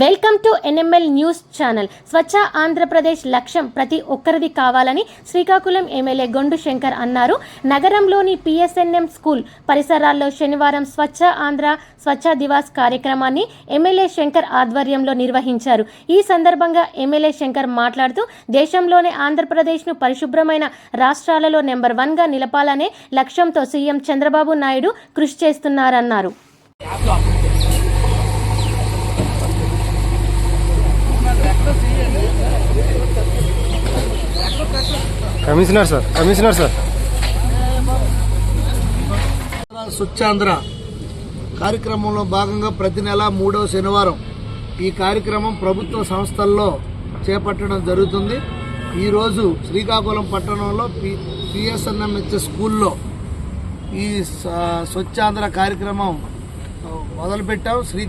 Welcome to NML news channel. Swachh Andhra Pradesh లక్ష్యం ప్రతి ఒక్కరిది కావాలని శ్రీకాకుళం ఎమ్మెల్యే గొండు శంకర్ అన్నారు. నగరంలోని పిఎస్ఎన్ఎం స్కూల్ పరిసరాల్లో శనివారం స్వచ్ఛ ఆంధ్ర స్వచ్ఛ దివాస్ కార్యక్రమాన్ని ఎమ్మెల్యే శంకర్ ఆధ్వర్యంలో నిర్వహించారు. ఈ సందర్భంగా ఎమ్మెల్యే శంకర్ మాట్లాడుతూ దేశంలోనే ఆంధ్రప్రదేశ్ను పరిశుభ్రమైన రాష్ట్రాలలో నెంబర్ వన్గా నిలపాలనే లక్ష్యంతో సీఎం చంద్రబాబు నాయుడు కృషి చేస్తున్నారన్నారు. Commissioner sir commissioner sir. Swachh Andhra కార్యక్రమంలో భాగంగా ప్రతి నెల మూడవ శనివారం ఈ కార్యక్రమం ప్రభుత్వ సంస్థల్లో చేపట్టడం జరుగుతుంది. ఈరోజు శ్రీకాకుళం పట్టణంలో పి పిఎస్ఎన్ఎంహెచ్ స్కూల్లో ఈ స్వచ్ఛాంధ్ర కార్యక్రమం మొదలుపెట్టాం. శ్రీ